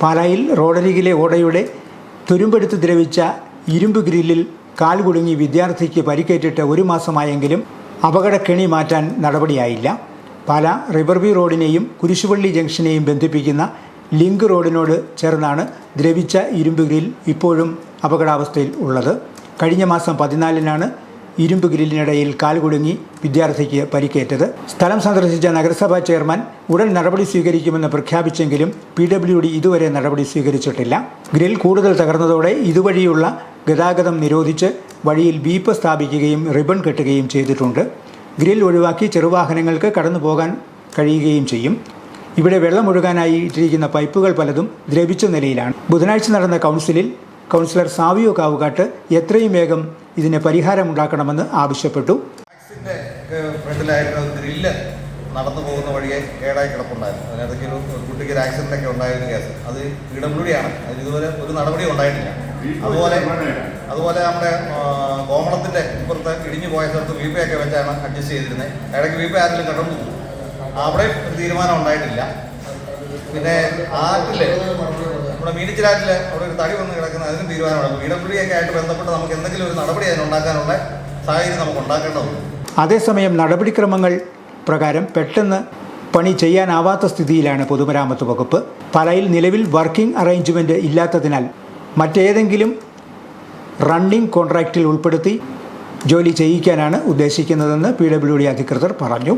പാലായിൽ റോഡരികിലെ ഓടയുടെ തുരുമ്പെടുത്ത് ദ്രവിച്ച ഇരുമ്പ് ഗ്രില്ലിൽ കാൽ കുടുങ്ങി വിദ്യാർത്ഥിക്ക് പരിക്കേറ്റിട്ട് ഒരു മാസമായെങ്കിലും അപകടക്കെണി മാറ്റാൻ നടപടിയായില്ല. പാല റിവർവ്യൂ റോഡിനെയും കുരിശുപള്ളി ജംഗ്ഷനെയും ബന്ധിപ്പിക്കുന്ന ലിങ്ക് റോഡിനോട് ചേർന്നാണ് ദ്രവിച്ച ഇരുമ്പ് ഗ്രിൽ ഇപ്പോഴും അപകടാവസ്ഥയിൽ ഉള്ളത്. കഴിഞ്ഞ മാസം പതിനാലിനാണ് ഇരുമ്പ് ഗ്രില്ലിനിടയിൽ കാൽകുടുങ്ങി വിദ്യാർത്ഥിക്ക് പരിക്കേറ്റത്. സ്ഥലം സന്ദർശിച്ച നഗരസഭാ ചെയർമാൻ ഉടൻ നടപടി സ്വീകരിക്കുമെന്ന് പ്രഖ്യാപിച്ചെങ്കിലും പി ഡബ്ല്യു ഡി ഇതുവരെ നടപടി സ്വീകരിച്ചിട്ടില്ല. ഗ്രിൽ കൂടുതൽ തകർന്നതോടെ ഇതുവഴിയുള്ള ഗതാഗതം നിരോധിച്ച് വഴിയിൽ ബീപ്പ് സ്ഥാപിക്കുകയും റിബൺ കെട്ടുകയും ചെയ്തിട്ടുണ്ട്. ഗ്രിൽ ഒഴിവാക്കി ചെറുവാഹനങ്ങൾക്ക് കടന്നു പോകാൻ കഴിയുകയും ചെയ്യും. ഇവിടെ വെള്ളമൊഴുകാനായി ഇട്ടിരിക്കുന്ന പൈപ്പുകൾ പലതും ദ്രവിച്ച നിലയിലാണ്. ബുധനാഴ്ച നടന്ന കൗൺസിലിൽ കൗൺസിലർ സാവിയോ കാവുകാട്ട് എത്രയും വേഗം ഇതിന് പരിഹാരമുണ്ടാക്കണമെന്ന് ആവശ്യപ്പെട്ടു. നടന്നു പോകുന്ന വഴിയെ കേടായി കിടപ്പുണ്ടായിരുന്നു. അതിനിടയ്ക്ക് ഒരു കുട്ടിക്ക് ഒരു ആക്സിഡന്റ് ഒക്കെ ഉണ്ടായിരുന്ന കേസ് അത് പി ഡബ്ല്യു ഡി ആണ് അതിന് ഇതുവരെ ഒരു നടപടി ഉണ്ടായിട്ടില്ല. അതുപോലെ അതുപോലെ നമ്മുടെ കോമളത്തിന്റെ ഇപ്പുറത്ത് ഇടിഞ്ഞു പോയ സ്ഥലത്ത് വി പി ഒക്കെ വെച്ചാണ് അഡ്ജസ്റ്റ് ചെയ്തിരുന്നത്. ഇടയ്ക്ക് വി പി ആരെങ്കിലും കിടന്നു അവിടെ ഒരു തീരുമാനം ഉണ്ടായിട്ടില്ല. പിന്നെ ആറ്റിൽ നമ്മുടെ മീനച്ചിലാറ്റിൽ അവിടെ ഒരു തടി വന്ന് കിടക്കുന്ന അതിനും തീരുമാനമാണ്. ഒക്കെ ആയിട്ട് ബന്ധപ്പെട്ട് നമുക്ക് എന്തെങ്കിലും ഒരു നടപടി അതിനുണ്ടാക്കാനുള്ള സാഹചര്യം നമുക്ക് ഉണ്ടാക്കേണ്ടതുണ്ട്. അതേസമയം നടപടിക്രമങ്ങൾ പ്രകാരം പെട്ടെന്ന് പണി ചെയ്യാനാവാത്ത സ്ഥിതിയിലാണ് പൊതുമരാമത്ത് വകുപ്പ്. പലയിൽ നിലവിൽ വർക്കിംഗ് അറേഞ്ച്മെന്റ് ഇല്ലാത്തതിനാൽ മറ്റേതെങ്കിലും റണ്ണിംഗ് കോൺട്രാക്റ്റിൽ ഉൾപ്പെടുത്തി ജോലി ചെയ്യിക്കാനാണ് ഉദ്ദേശിക്കുന്നതെന്ന് പി ഡബ്ല്യു ഡി അധികൃതർ പറഞ്ഞു.